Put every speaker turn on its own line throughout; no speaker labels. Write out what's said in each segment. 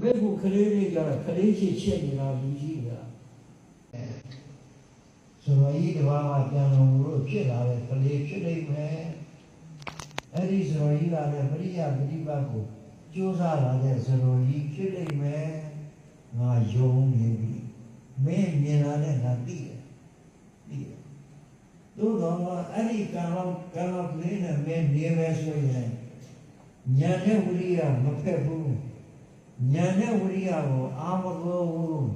မဲ့ကိုကလေးလေးကြတော့ကလေးချစ်ချစ်နေတာလူကြီးကဆိုတော့ဤတဘာမှပြန်တော်မူလို့ဖြစ်လာတဲ့ကလေးဖြစ်နေမယ်အဲ့ဒီဆိုတော့ဤလာတဲ့ပရိယပฏิပတ်ကိုကြိုးစားလာတဲ့ဆိုတော့ဤဖြစ်နေမယ်ငါယုံနေပြီမင်းမြင်လာတဲ့ငါသိတယ်သိတယ်သို့တော်အဲ့ဒီကံလောကံလောကလေးနဲ့မင်းနေမယ်ဆိုရင်ညာနဲ့ဝိရိယမဖက်ဘူး ညာနဲ့ဝိရိယကိုအာမလို့ဘူး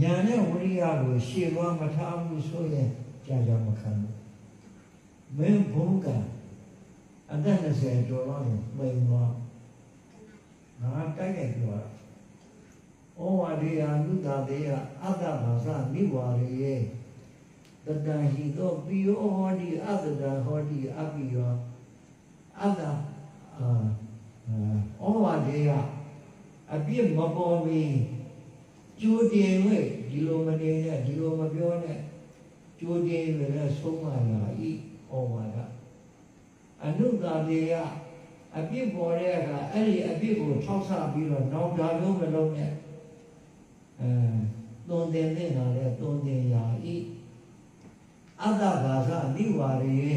ညာနဲ့ဝိရိယကိုရှေ့သွားမထားဘူးဆိုရင်ကြာကြာမခံဘူးမင်းဘုံကအသက်20ကျော်တော့ရင်မိန်သွားငါတိုက်ရိုက်ပြောတာဩဝါဒေယနုတာတေယအတ္တဘာသနိဝါရေယတတံဟိသောပိယောဟောတိအတ္တတံဟောတိအပိယောအတ္တအာဩဝါဒေယ အပြစ်မပေါ်မီကြိုးတင်ဝဲဒီလိုမနေနဲ့ဒီလိုမပြောနဲ့ကြိုးတင်ဝဲနဲ့ဆုံးမလာဤဩဝါဒအနုတာတေယအပြစ်ပေါ်တဲ့အခါအဲ့ဒီအပြစ်ကိုထောက်ဆပြီးတော့နောက်တာလုံးမလုံးနဲ့အဲသွန်သင်နေတာလေသွန်သင်ရာဤအတ္တဘာသာနိဝါရေ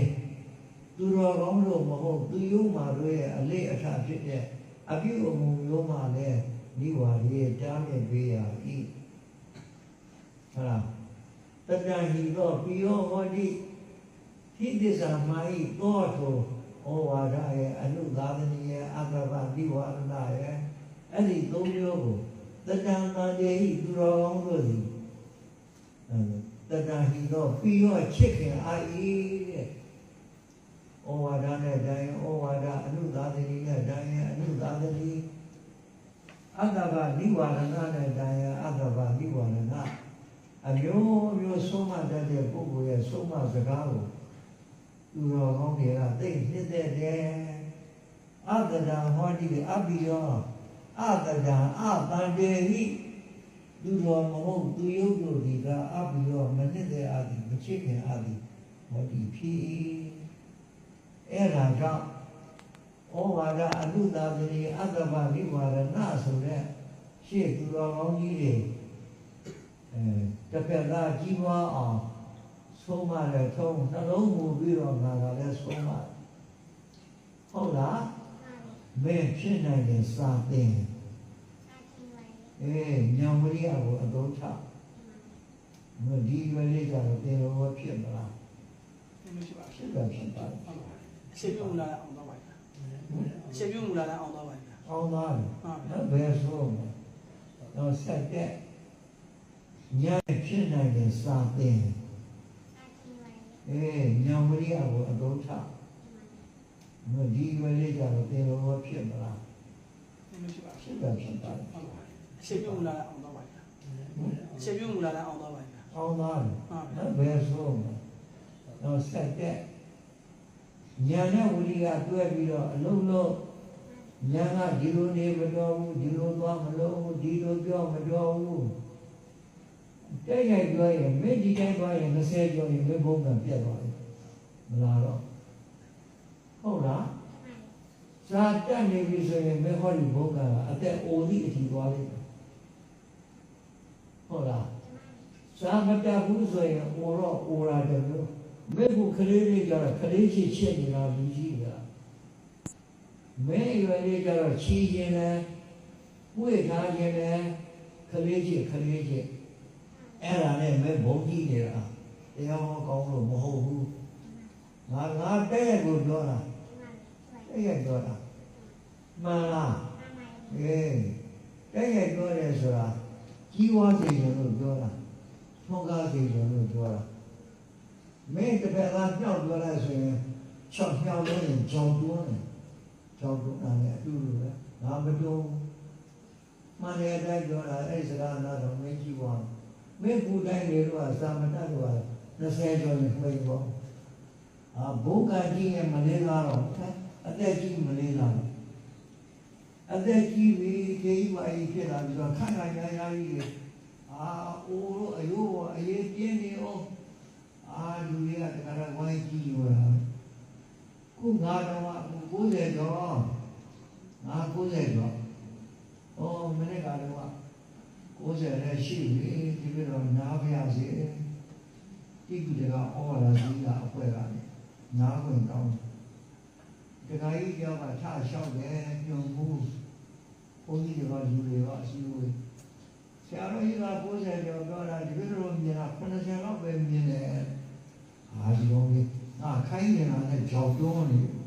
သူတော်ကောင်းလို့မဟုတ်သူယုံမာတို့ရဲ့အလေးအထဖြစ်တဲ့ အပြုအမူမျိုးမှလည်းနိဝါရေတားမြစ်ပေးရ၏ဟုတ်လားတတံဟိသောပိယောဟောတိဟိတ္တဇာမာဤသောတောဩဝါဒရဲ့အနုသာသနိရဲ့အတ္တဗနိဝါဒနာရဲ့အဲ့ဒီသုံးမျိုးကိုတတံတန်တေဟိသူတော်ကောင်းတို့သည်တတံဟိသောပိယောချစ်ခင်အာဤတဲ့ဩဝါဒနဲ့တိုင်းဩဝါဒအနုသာသနိနဲ့တိုင်းအနု သာသနိအတ္တဗနိဝါဒနာနဲ့တိုင်းအတ္တဗနိဝါဒနာအမျိုးမျိုးဆုံးမတတ်တဲ့ပုဂ္ဂိုလ်ရဲ့ဆုံးမစကားကိုသူတော်ကောင်းတွေကသိနှစ်သက်တယ်အတ္တဒံဟောတိအပိယောအတ္တဒံအတန်တေဟိသူတော်မဟုတ်သူယုတ်တို့ဒီကအပိယောမနစ်တဲ့အသည်မချစ်ခင်အသည်ဟောတိဖြစ်အဲ့ဒါကြောင့် ဩဝါဒအနုသာသတိအတ္တဗနိဝါဒနာဆိုတဲ့ရှေ့သူတော်ကောင်းကြီးတွေအဲတစ်ဖက်သားကြီးပွားအောင်ဆုံးမတယ်ထုံးနှလုံးမူပြီးတော့ငါကလည်းဆုံးမဟုတ်လားမင်းဖြစ်နိုင်တဲ့စာသင်အေးညံဝရိယကိုအသုံးချမဒီဝလေးကြတော့တင်လို့ဖြစ်မလား
မရှိပါ
ဖြ
ဘူး
စ်တာဖြစ်ပါလား
အရှင်ပြုမူလာတဲ့အောင်တော့ပါဗျာ အရှင်ပြုမူလာတဲ့အောင်တော့ပါဗျာ
အောင်းသားတယ်
ဟုတ်ပါ
နော်ဘယ်ဆိုမလဲတော့ဆက်တဲ့ညဖြစ်နိုင်တဲ့စာသင်အေးညံဝရိယကိုအသုံးချမဒီဝလေးကြတော့တင်လို့ဖြစ်မလား
မရှိပါ
ဖြ
ဘူး
စ်တာဖြစ်ပါလား
အရှင်ပြုမူလာတဲ့အောင်တော့ပါဗျာအရှင်ပြုမူလာတဲ့အောင်တော့ပါဗျာ
အောင်းသားတယ်
ဟုတ်ပါ
နော်ဘယ်ဆိုမလဲတော့ဆက်တဲ့ ညာနဲ့ဝိရိယတွဲပြီးတော့အလုံးလုံးညာကဒီလိုနေမတော်ဘူးဒီလိုသွားမလို့ဘူးဒီလိုပြောမတော်ဘူးတဲ့ရိုက်ပြောရင်မိဒီတိုင်းသွားရင်20ကျော်ရင်ဘယ်ဘုံကပြတ်သွားတယ်မလားတော့ဟုတ်လားဇာတက်နေပြီဆိုရင်မေဟောဒီဘုံကအသက်အိုသည့်အထိသွားလိမ့်မယ်ဟုတ်လားစာမတတ်ဘူးဆိုရင်အိုတော့အိုရာတယ်လို့ မေဖို့ကလေးလေးကြတော့ကလေးချစ်ချစ်နေတာလူကြီးကမဲရွယ်လေးကြတော့ချီခြင်းနဲ့ဝိထားခြင်းနဲ့ကလေးချစ်ကလေးချစ်အဲ့ဒါနဲ့မဲဘုံကြီးနေတာတရားဟောကောင်းလို့မဟုတ်ဘူးငါငါတဲ့ကိုပြောတာတဲ့ရပြောတာမှန်လားအေးတဲ့ရပြောတယ်ဆိုတာကြီးဝါစေတယ်လို့ပြောတာထုံးကားစီဆိုလို့ပြောတာ မင်းတစ်ဖက်ကပြောက်ပြောလိုက်ဆိုရင်ချောက်ပြောက်လို့ရင်ကြောင်တွန်းတယ်ကြောင်တွန်းတယ်အတူတူပဲငါမတွန်းမှန်တယ်တိုင်းပြောတာအဲ့စကားနာတော့မင်းကြည့်ပါမင်းကူတိုင်းတွေတော့သာမတတ်တော့20ကျော်ရင်မှိတ်ပေါ့အာဘုံကကြီးရဲ့မလေးသားတော့အသက်ကြီးမလေးသားအသက်ကြီးပြီခေကြီးမကြီးဖြစ်လာပြီးတော့ခန့်ခန့်ညာညာကြီးအာအိုးတို့အယိုးပေါ်အရေးပြင်းနေအောင် အာလူတွေကတခါတော့ဝိုင်းကြည့်လို့ရခုငါတော့အခု90ကျော်ငါ90ကျော်ဩအော်မနေ့ကတော့90နဲ့ရှိပြီဒီလိုတော့နားပြရစီတိကူတကအော်လာစီလာအဖွဲကနေနားခွင့်ကောင်းတခါကြီးကြောက်ကထလျှောက်တယ်ညွန်မှုဘုန်းကြီးတွေကလူတွေကအစည်းအဝေးဆရာတော်ကြီးက90ကျော်ပြောတာဒီလိုတော့မြင်တာ90လောက်ပဲမြင်တယ် အာဒီကောင်ကြီးငါခိုင်းနေတာနဲ့ကြောက်တွန်းနေတယ်